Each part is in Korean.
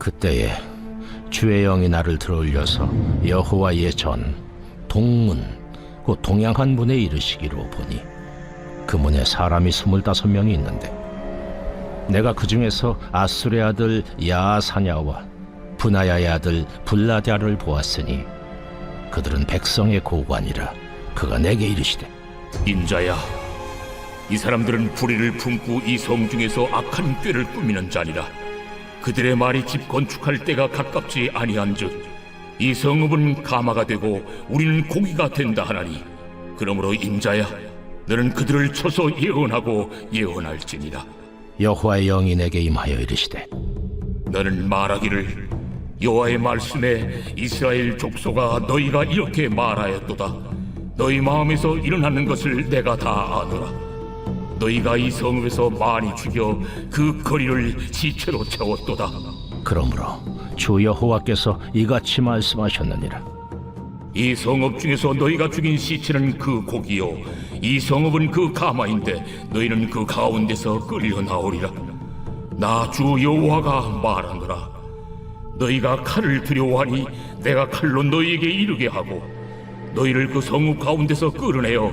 그때에 주의 영이 나를 들어올려서 여호와의 전 동문 곧 동양한 문에 이르시기로 보니 그 문에 사람이 스물다섯 명이 있는데 내가 그 중에서 아수레 아들 야사냐와 분하야의 아들 블라디아를 보았으니 그들은 백성의 고관이라 그가 내게 이르시되 인자야, 이 사람들은 불의를 품고 이 성 중에서 악한 꾀를 꾸미는 자니라. 그들의 말이 집 건축할 때가 가깝지 아니한즉 이 성읍은 가마가 되고 우리는 고기가 된다 하나니 그러므로 인자야, 너는 그들을 쳐서 예언하고 예언할지니라. 여호와의 영이 내게 임하여 이르시되 너는 말하기를 여호와의 말씀에 이스라엘 족속아 너희가 이렇게 말하였도다. 너희 마음에서 일어나는 것을 내가 다 아노라. 너희가 이 성읍에서 많이 죽여 그 거리를 지체로 채웠도다. 그러므로 주 여호와께서 이같이 말씀하셨느니라. 이 성읍 중에서 너희가 죽인 시체는 그 고기요 이 성읍은 그 가마인데 너희는 그 가운데서 끌려 나오리라. 나 주 여호와가 말하노라. 너희가 칼을 두려워하니 내가 칼로 너희에게 이르게 하고 너희를 그 성읍 가운데서 끌어내어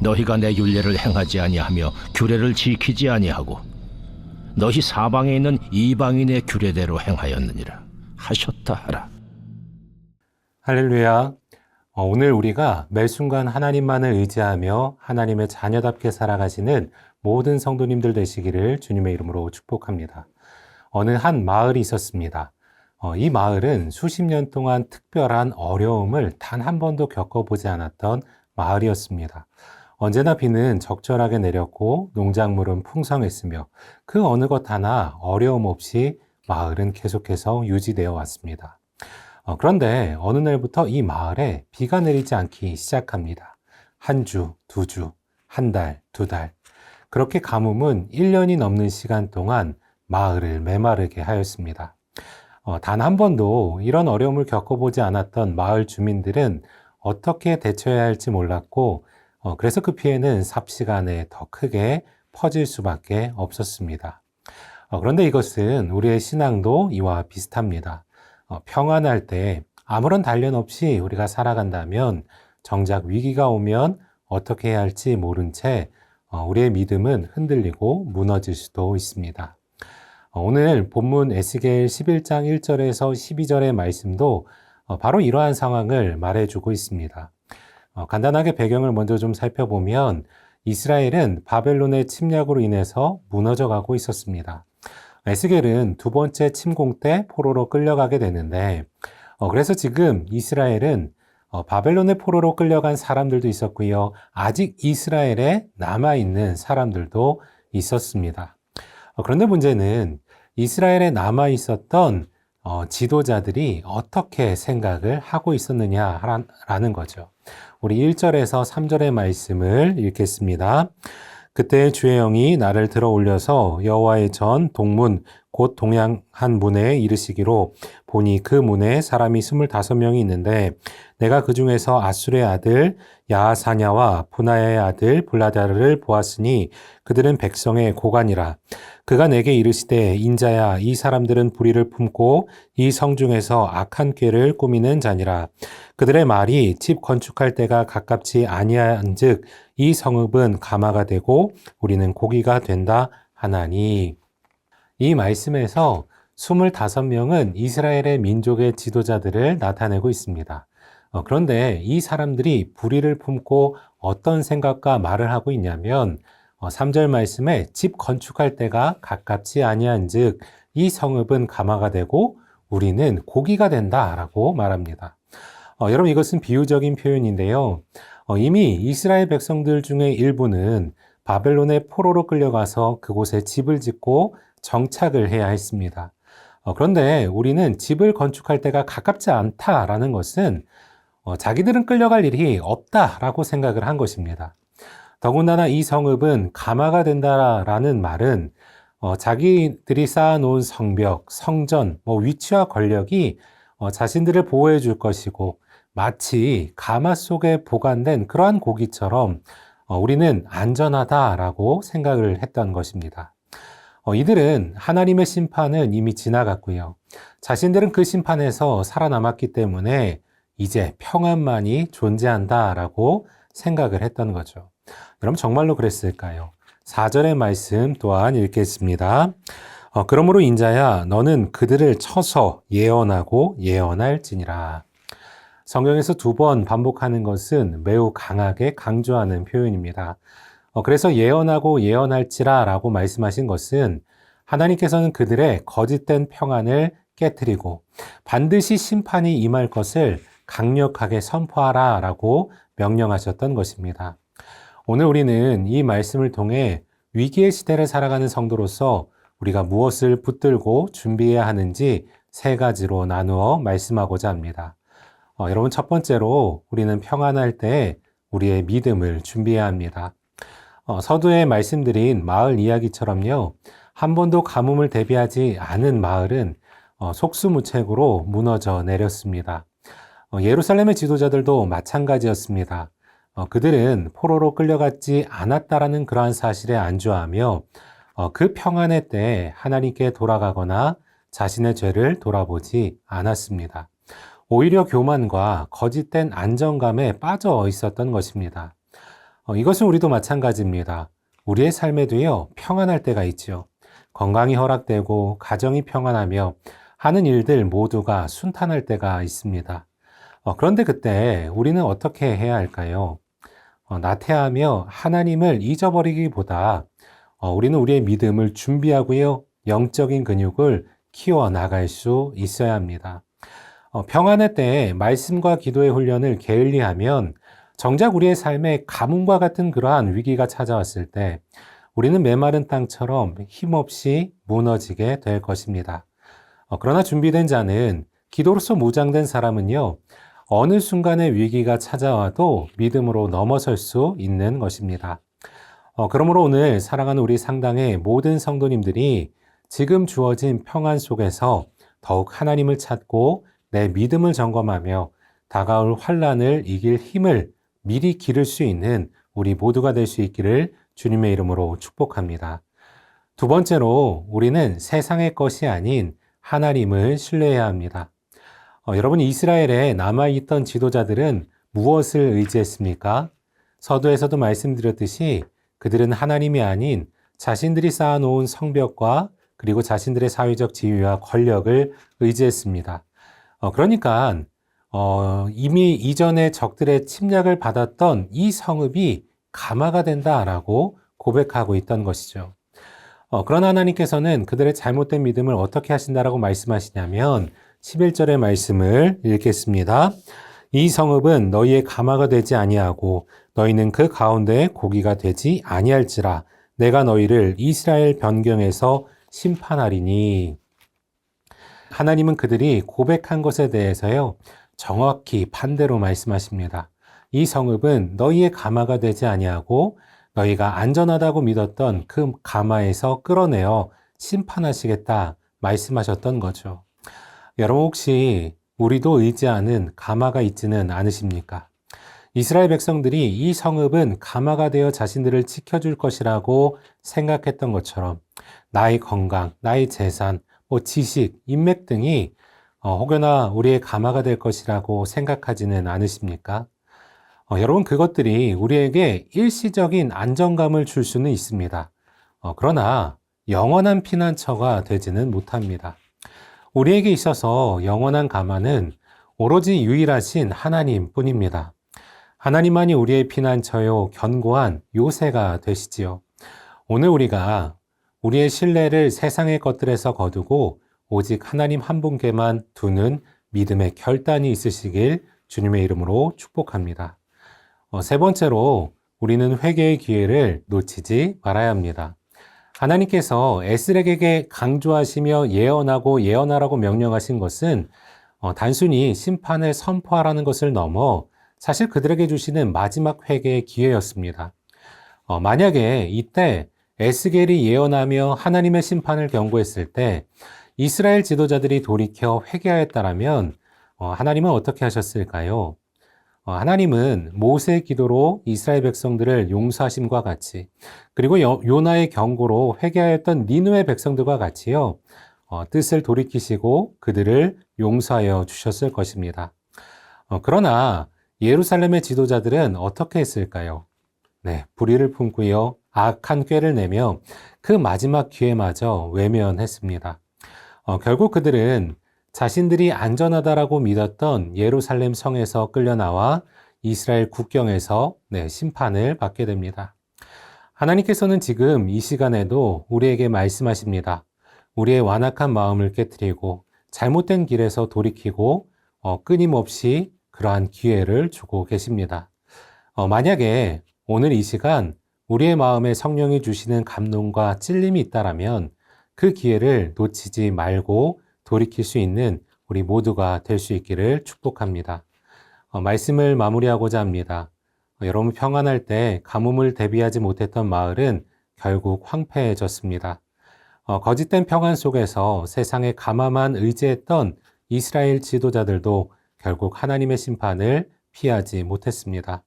너희가 내 율례를 행하지 아니하며 규례를 지키지 아니하고 너희 사방에 있는 이방인의 규례대로 행하였느니라 하셨다 하라 할렐루야. 어, 오늘 우리가 매 순간 하나님만을 의지하며 하나님의 자녀답게 살아가시는 모든 성도님들 되시기를 주님의 이름으로 축복합니다. 어느 한 마을이 있었습니다. 어, 이 마을은 수십 년 동안 특별한 어려움을 단 한 번도 겪어보지 않았던 마을이었습니다. 언제나 비는 적절하게 내렸고 농작물은 풍성했으며 그 어느 것 하나 어려움 없이 마을은 계속해서 유지되어 왔습니다. 어, 그런데 어느 날부터 이 마을에 비가 내리지 않기 시작합니다. 한 주, 두 주, 한 달, 두 달. 그렇게 가뭄은 1년이 넘는 시간 동안 마을을 메마르게 하였습니다. 어, 단한 번도 이런 어려움을 겪어보지 않았던 마을 주민들은 어떻게 대처해야 할지 몰랐고, 어, 그래서 그 피해는 삽시간에 더 크게 퍼질 수밖에 없었습니다. 어, 그런데 이것은 우리의 신앙도 이와 비슷합니다. 어, 평안할 때 아무런 단련 없이 우리가 살아간다면 정작 위기가 오면 어떻게 해야 할지 모른 채 어, 우리의 믿음은 흔들리고 무너질 수도 있습니다. 어, 오늘 본문 에스겔 11장 1절에서 12절의 말씀도 어, 바로 이러한 상황을 말해주고 있습니다. 어, 간단하게 배경을 먼저 좀 살펴보면 이스라엘은 바벨론의 침략으로 인해서 무너져 가고 있었습니다. 에스겔은 두 번째 침공 때 포로로 끌려가게 되는데, 어, 그래서 지금 이스라엘은 어, 바벨론의 포로로 끌려간 사람들도 있었고요. 아직 이스라엘에 남아있는 사람들도 있었습니다. 어, 그런데 문제는 이스라엘에 남아 있었던 어, 지도자들이 어떻게 생각을 하고 있었느냐라는 거죠. 우리 1절에서 3절의 말씀을 읽겠습니다. 그때 주의 영이 나를 들어 올려서 여호와의 전 동문 곧 동양한 문에 이르시기로 보니 그 문에 사람이 스물다섯 명이 있는데 내가 그 중에서 아수르의 아들 야사냐와 분하야의 아들 블라다르를 보았으니 그들은 백성의 고관이라 그가 내게 이르시되 인자야 이 사람들은 불의를 품고 이 성중에서 악한 꾀를 꾸미는 자니라 그들의 말이 집 건축할 때가 가깝지 아니한즉 이 성읍은 가마가 되고 우리는 고기가 된다 하나니 이 말씀에서 25명은 이스라엘의 민족의 지도자들을 나타내고 있습니다. 어, 그런데 이 사람들이 불의를 품고 어떤 생각과 말을 하고 있냐면 어, 3절 말씀에 집 건축할 때가 가깝지 아니한즉 이 성읍은 가마가 되고 우리는 고기가 된다라고 말합니다. 어, 여러분 이것은 비유적인 표현인데요. 어, 이미 이스라엘 백성들 중에 일부는 바벨론의 포로로 끌려가서 그곳에 집을 짓고 정착을 해야 했습니다. 어, 그런데 우리는 집을 건축할 때가 가깝지 않다라는 것은 어, 자기들은 끌려갈 일이 없다라고 생각을 한 것입니다. 더군다나 이 성읍은 가마가 된다라는 말은 어, 자기들이 쌓아놓은 성벽, 성전, 뭐 위치와 권력이 어, 자신들을 보호해 줄 것이고 마치 가마 속에 보관된 그러한 고기처럼 어, 우리는 안전하다라고 생각을 했던 것입니다. 어, 이들은 하나님의 심판은 이미 지나갔고요. 자신들은 그 심판에서 살아남았기 때문에 이제 평안만이 존재한다라고 생각을 했던 거죠. 그럼 정말로 그랬을까요? 4절의 말씀 또한 읽겠습니다. 어, 그러므로 인자야 너는 그들을 쳐서 예언하고 예언할지니라. 성경에서 두 번 반복하는 것은 매우 강하게 강조하는 표현입니다. 어, 그래서 예언하고 예언할지라 라고 말씀하신 것은 하나님께서는 그들의 거짓된 평안을 깨뜨리고 반드시 심판이 임할 것을 강력하게 선포하라 라고 명령하셨던 것입니다. 오늘 우리는 이 말씀을 통해 위기의 시대를 살아가는 성도로서 우리가 무엇을 붙들고 준비해야 하는지 세 가지로 나누어 말씀하고자 합니다. 어, 여러분, 첫 번째로 우리는 평안할 때 우리의 믿음을 준비해야 합니다. 어, 서두에 말씀드린 마을 이야기처럼요, 한 번도 가뭄을 대비하지 않은 마을은 어, 속수무책으로 무너져 내렸습니다. 어, 예루살렘의 지도자들도 마찬가지였습니다. 어, 그들은 포로로 끌려갔지 않았다라는 그러한 사실에 안주하며 어, 그 평안의 때에 하나님께 돌아가거나 자신의 죄를 돌아보지 않았습니다. 오히려 교만과 거짓된 안정감에 빠져 있었던 것입니다. 어, 이것은 우리도 마찬가지입니다. 우리의 삶에 도요, 평안할 때가 있죠. 건강이 허락되고 가정이 평안하며 하는 일들 모두가 순탄할 때가 있습니다. 어, 그런데 그때 우리는 어떻게 해야 할까요? 어, 나태하며 하나님을 잊어버리기보다 어, 우리는 우리의 믿음을 준비하고요, 영적인 근육을 키워 나갈 수 있어야 합니다. 어, 평안의 때에 말씀과 기도의 훈련을 게을리하면 정작 우리의 삶에 가뭄과 같은 그러한 위기가 찾아왔을 때 우리는 메마른 땅처럼 힘없이 무너지게 될 것입니다. 어, 그러나 준비된 자는 기도로서 무장된 사람은요, 어느 순간에 위기가 찾아와도 믿음으로 넘어설 수 있는 것입니다. 어, 그러므로 오늘 사랑하는 우리 상당의 모든 성도님들이 지금 주어진 평안 속에서 더욱 하나님을 찾고 내 믿음을 점검하며 다가올 환란을 이길 힘을 미리 기를 수 있는 우리 모두가 될 수 있기를 주님의 이름으로 축복합니다. 두 번째로 우리는 세상의 것이 아닌 하나님을 신뢰해야 합니다. 어, 여러분 이스라엘에 남아있던 지도자들은 무엇을 의지했습니까? 서두에서도 말씀드렸듯이 그들은 하나님이 아닌 자신들이 쌓아놓은 성벽과 그리고 자신들의 사회적 지위와 권력을 의지했습니다. 어, 그러니까 어, 이미 이전에 적들의 침략을 받았던 이 성읍이 가마가 된다라고 고백하고 있던 것이죠. 어, 그러나 하나님께서는 그들의 잘못된 믿음을 어떻게 하신다라고 말씀하시냐면 11절의 말씀을 읽겠습니다. 이 성읍은 너희의 가마가 되지 아니하고 너희는 그 가운데 고기가 되지 아니할지라 내가 너희를 이스라엘 변경에서 심판하리니 하나님은 그들이 고백한 것에 대해서요 정확히 반대로 말씀하십니다. 이 성읍은 너희의 가마가 되지 아니하고 너희가 안전하다고 믿었던 그 가마에서 끌어내어 심판하시겠다 말씀하셨던 거죠. 여러분 혹시 우리도 의지하는 가마가 있지는 않으십니까? 이스라엘 백성들이 이 성읍은 가마가 되어 자신들을 지켜줄 것이라고 생각했던 것처럼 나의 건강, 나의 재산, 뭐 지식, 인맥 등이 어, 혹여나 우리의 가마가 될 것이라고 생각하지는 않으십니까? 어, 여러분 그것들이 우리에게 일시적인 안정감을 줄 수는 있습니다. 어, 그러나 영원한 피난처가 되지는 못합니다. 우리에게 있어서 영원한 가마는 오로지 유일하신 하나님 뿐입니다. 하나님만이 우리의 피난처요, 견고한 요새가 되시지요. 오늘 우리가 우리의 신뢰를 세상의 것들에서 거두고 오직 하나님 한 분께만 두는 믿음의 결단이 있으시길 주님의 이름으로 축복합니다. 어, 세 번째로 우리는 회개의 기회를 놓치지 말아야 합니다. 하나님께서 에스렉에게 강조하시며 예언하고 예언하라고 명령하신 것은 어, 단순히 심판을 선포하라는 것을 넘어 사실 그들에게 주시는 마지막 회개의 기회였습니다. 어, 만약에 이때 에스겔이 예언하며 하나님의 심판을 경고했을 때 이스라엘 지도자들이 돌이켜 회개하였다라면 어, 하나님은 어떻게 하셨을까요? 어, 하나님은 모세의 기도로 이스라엘 백성들을 용서하심과 같이 그리고 요- 요나의 경고로 회개하였던 니누의 백성들과 같이요 어, 뜻을 돌이키시고 그들을 용서하여 주셨을 것입니다. 어, 그러나 예루살렘의 지도자들은 어떻게 했을까요? 네, 불의를 품고요 악한 꾀를 내며 그 마지막 기회마저 외면했습니다. 어, 결국 그들은 자신들이 안전하다라고 믿었던 예루살렘 성에서 끌려나와 이스라엘 국경에서 네, 심판을 받게 됩니다. 하나님께서는 지금 이 시간에도 우리에게 말씀하십니다. 우리의 완악한 마음을 깨뜨리고 잘못된 길에서 돌이키고 어, 끊임없이 그러한 기회를 주고 계십니다. 어, 만약에 오늘 이 시간 우리의 마음에 성령이 주시는 감동과 찔림이 있다라면 그 기회를 놓치지 말고 돌이킬 수 있는 우리 모두가 될 수 있기를 축복합니다. 어, 말씀을 마무리하고자 합니다. 어, 여러분 평안할 때 가뭄을 대비하지 못했던 마을은 결국 황폐해졌습니다. 어, 거짓된 평안 속에서 세상에 가마만 의지했던 이스라엘 지도자들도 결국 하나님의 심판을 피하지 못했습니다.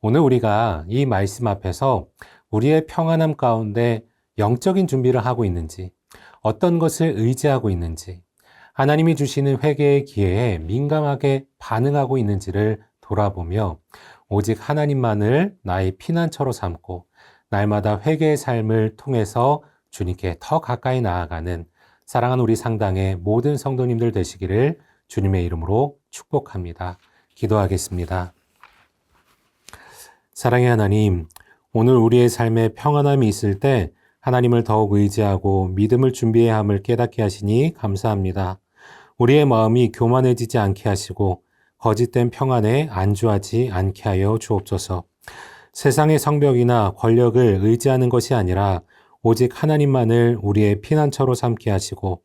오늘 우리가 이 말씀 앞에서 우리의 평안함 가운데 영적인 준비를 하고 있는지, 어떤 것을 의지하고 있는지, 하나님이 주시는 회개의 기회에 민감하게 반응하고 있는지를 돌아보며 오직 하나님만을 나의 피난처로 삼고 날마다 회개의 삶을 통해서 주님께 더 가까이 나아가는 사랑하는 우리 상당의 모든 성도님들 되시기를 주님의 이름으로 축복합니다. 기도하겠습니다. 사랑의 하나님, 오늘 우리의 삶에 평안함이 있을 때 하나님을 더욱 의지하고 믿음을 준비해야 함을 깨닫게 하시니 감사합니다. 우리의 마음이 교만해지지 않게 하시고 거짓된 평안에 안주하지 않게 하여 주옵소서. 세상의 성벽이나 권력을 의지하는 것이 아니라 오직 하나님만을 우리의 피난처로 삼게 하시고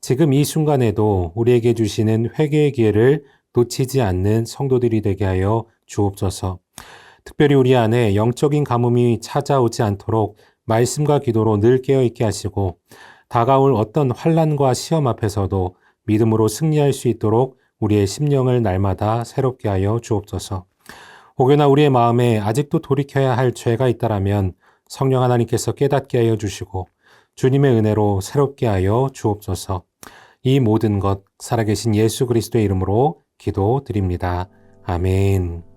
지금 이 순간에도 우리에게 주시는 회개의 기회를 놓치지 않는 성도들이 되게 하여 주옵소서. 특별히 우리 안에 영적인 가뭄이 찾아오지 않도록 말씀과 기도로 늘 깨어 있게 하시고 다가올 어떤 환란과 시험 앞에서도 믿음으로 승리할 수 있도록 우리의 심령을 날마다 새롭게 하여 주옵소서. 혹여나 우리의 마음에 아직도 돌이켜야 할 죄가 있다라면 성령 하나님께서 깨닫게 하여 주시고 주님의 은혜로 새롭게 하여 주옵소서. 이 모든 것 살아계신 예수 그리스도의 이름으로 기도드립니다. 아멘.